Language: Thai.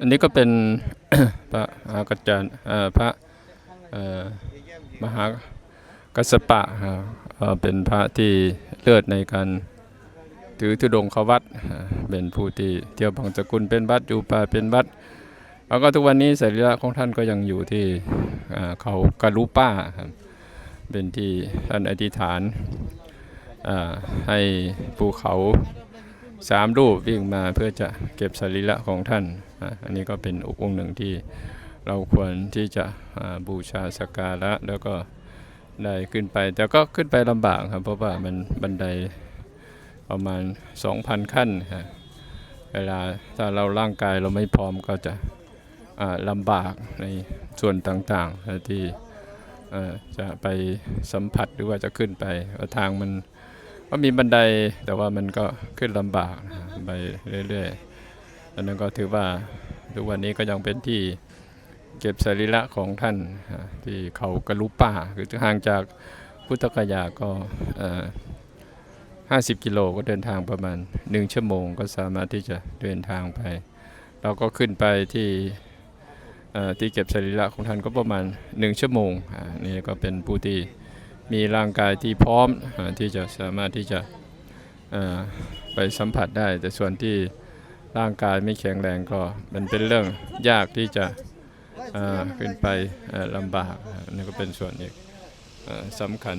อันนี้ก็เป็นพระมหากจารย์พระมหากัสปะครับเป็นพระที่เลิศในการถือธุดงควัดเป็นผู้ที่เที่ยวบังสกุลเป็นวัดอยู่ป่าเป็นวัดแล้วก็ทุกวันนี้สรีระของท่านก็ยังอยู่ที่เขากะลุป้าครับเป็นที่ท่านอธิษฐานให้ภูเขาสามรูปวิ่งมาเพื่อจะเก็บสรีระของท่าน อันนี้ก็เป็นองค์หนึ่งที่เราควรที่จะบูชาสักการะแล้วก็ได้ขึ้นไป แต่ก็ขึ้นไปลำบากครับ เพราะว่ามันบันไดประมาณ 2,000 ขั้นครับเวลาถ้าเราร่างกายเราไม่พร้อมก็จะลำบากในส่วนต่างๆที่จะไปสัมผัสหรือว่าจะขึ้นไปเพราะทางมันก็มีบันไดแต่ว่ามันก็ขึ้นลำบากไปเรื่อย ๆ อันนั้นก็ถือว่าทุกวันนี้ก็ยังเป็นที่เก็บสรีระของท่านที่เขากระลุป่าคือห่างจากพุทธกยาก็50กิโลก็เดินทางประมาณ1ชั่วโมงก็สามารถที่จะเดินทางไป เราก็ขึ้นไปที่อ่อที่เก็บสรีระของท่านก็ประมาณ1ชั่วโมงนี่ก็เป็นผู้ที่มีร่างกายที่พร้อมอที่จะสามารถที่จะอ่อไปสัมผัสได้ แต่ส่วนที่ ร่างกายไม่แข็งแรงก็มันเป็นเรื่องยากที่จะขึ้นไปลำบากนี่ก็เป็นส่วนอีกสำคัญ